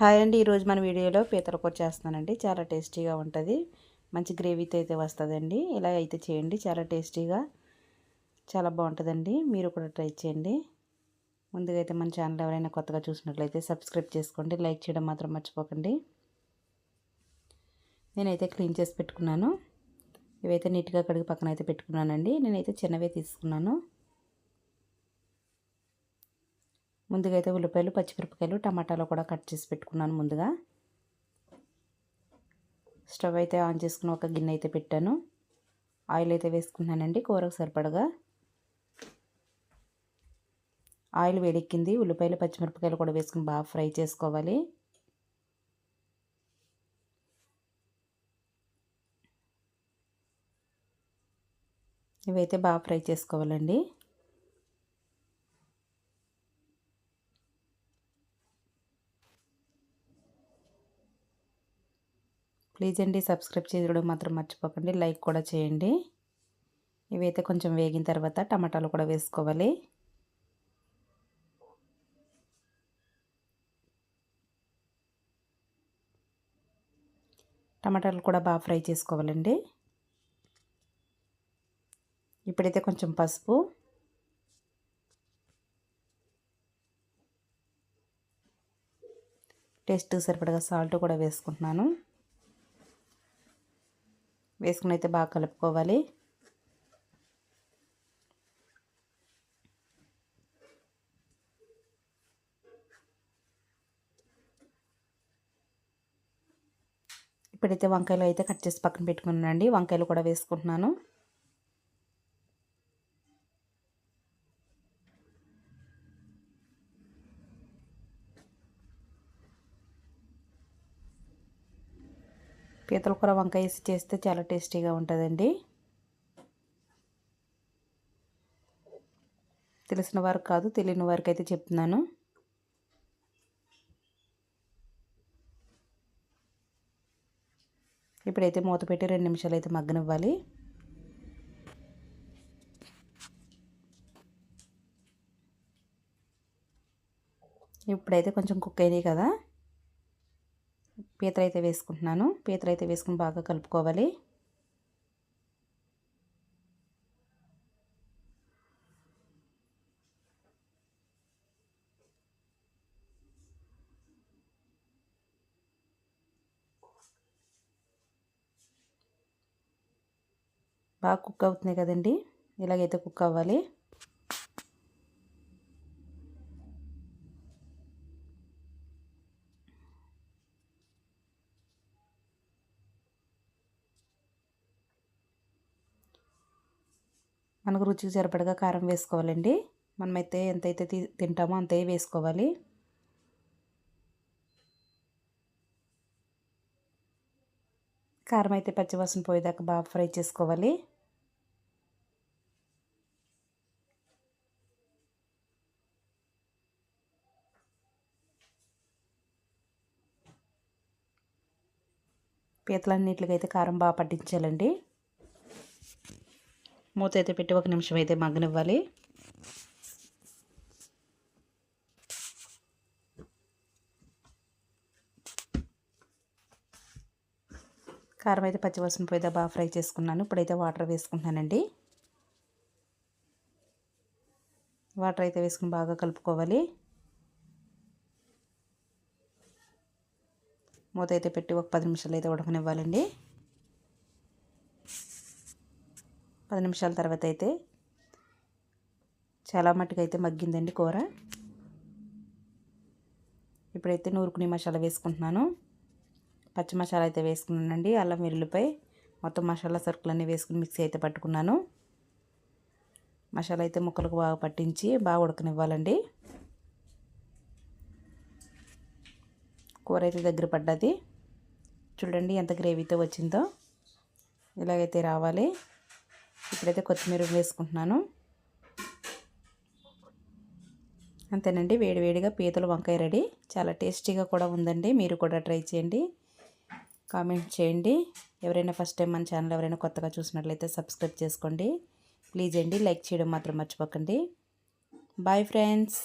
Hi అండి ఈరోజు మన వీడియోలో పీతల కూర చేస్తున్నానండి. చాలా టేస్టీగా ఉంటుంది. మంచి గ్రేవీతో అయితే వస్తుందండి. ఇలా అయితే చేయండి చాలా టేస్టీగా చాలా బాగుంటుందండి. మీరు కూడా ట్రై చేయండి. ముందుగా అయితే మన ఛానల్ ఎవరైనా కొత్తగా చూసినట్లయితే సబ్స్క్రైబ్ చేసుకోండి. లైక్ చేయడం మాత్రం మర్చిపోకండి. నేనైతే క్లీన్ చేసి పెట్టుకున్నాను. ఇవైతే నీట్గా కడిగి పక్కన అయితే పెట్టుకున్నానండి. నేనైతే చిన్నవే తీసుకున్నాను. ముందుగా అయితే ఉల్లిపాయలు పచ్చిమిరపకాయలు టమాటాలు కూడా కట్ చేసి పెట్టుకున్నాను ముందుగా. స్టవ్ అయితే ఆన్ చేసుకుని ఒక గిన్నె అయితే పెట్టాను. ఆయిల్ అయితే వేసుకున్నానండి కూరకు సరిపడగా. ఆయిల్ వేడెక్కింది ఉల్లిపాయలు పచ్చిమిరపకాయలు కూడా వేసుకుని బాగా ఫ్రై చేసుకోవాలి. ఇవైతే బాగా ఫ్రై చేసుకోవాలండి. ప్లీజ్ అండి సబ్స్క్రైబ్ చేయడం మాత్రం మర్చిపోకండి లైక్ కూడా చేయండి. ఇవైతే కొంచెం వేగిన తర్వాత టమాటాలు కూడా వేసుకోవాలి. టమాటాలు కూడా బాగా ఫ్రై చేసుకోవాలండి. ఇప్పుడైతే కొంచెం పసుపు. టేస్ట్ సరిపడగా సాల్ట్ కూడా వేసుకుంటున్నాను. వేసుకుని అయితే బాగా కలుపుకోవాలి. ఇప్పుడైతే వంకాయలు అయితే కట్ చేసి పక్కన పెట్టుకున్నానండి. వంకాయలు కూడా వేసుకుంటున్నాను. పీతల కూర వంకాయ వేసి చేస్తే చాలా టేస్టీగా ఉంటుందండి. తెలిసిన వారికి కాదు తెలియని వారికి అయితే చెప్తున్నాను. ఇప్పుడైతే మూత పెట్టి రెండు నిమిషాలు అయితే మగ్గనివ్వాలి. ఇప్పుడైతే కొంచెం కుక్ అయినాయి కదా. పీతలు అయితే వేసుకుంటున్నాను. పీతలు అయితే వేసుకుని బాగా కలుపుకోవాలి. బాగా కుక్ అవుతున్నాయి కదండి. ఇలాగైతే కుక్ అవ్వాలి. మనకు రుచికి సరిపడగా కారం వేసుకోవాలండి. మనమైతే ఎంతైతే తింటామో అంతే వేసుకోవాలి. కారం అయితే పచ్చివాసన పోయేదాకా బాగా ఫ్రై చేసుకోవాలి. పీతలన్నిటికైతే అయితే కారం బాగా పట్టించాలండి. మూత అయితే పెట్టి ఒక నిమిషం అయితే మగ్గనివ్వాలి. కారం అయితే పచ్చివాసన పోయితే బాగా ఫ్రై చేసుకున్నాను. ఇప్పుడైతే వాటర్ వేసుకుంటున్నానండి. వాటర్ అయితే వేసుకుని బాగా కలుపుకోవాలి. మూత అయితే పెట్టి ఒక పది నిమిషాలు అయితే ఉడకనివ్వాలండి. పది నిమిషాల తర్వాత అయితే చాలా మట్టుకు అయితే మగ్గిందండి కూర. ఇప్పుడైతే నూరుకుని మసాలా వేసుకుంటున్నాను. పచ్చి మసాలా అయితే వేసుకున్నానండి. అల్లం వెల్లుల్లిపై మొత్తం మసాలా సరుకులన్నీ వేసుకుని మిక్సీ అయితే పట్టుకున్నాను. మసాలా అయితే ముక్కలకు బాగా పట్టించి బాగా ఉడకనివ్వాలండి. కూర అయితే దగ్గర పడ్డది. చూడండి ఎంత గ్రేవీతో వచ్చిందో. ఇలాగైతే రావాలి. ఇప్పుడైతే కొత్తిమీర వేసుకుంటున్నాను. అంతేనండి వేడివేడిగా పీతల వంకాయ రెడీ. చాలా టేస్టీగా కూడా ఉందండి. మీరు కూడా ట్రై చేయండి. కామెంట్ చేయండి. ఎవరైనా ఫస్ట్ టైం మన ఛానల్ ఎవరైనా కొత్తగా చూసినట్లయితే సబ్స్క్రైబ్ చేసుకోండి. ప్లీజ్ అండి లైక్ చేయడం మాత్రం మర్చిపోకండి. Bye friends.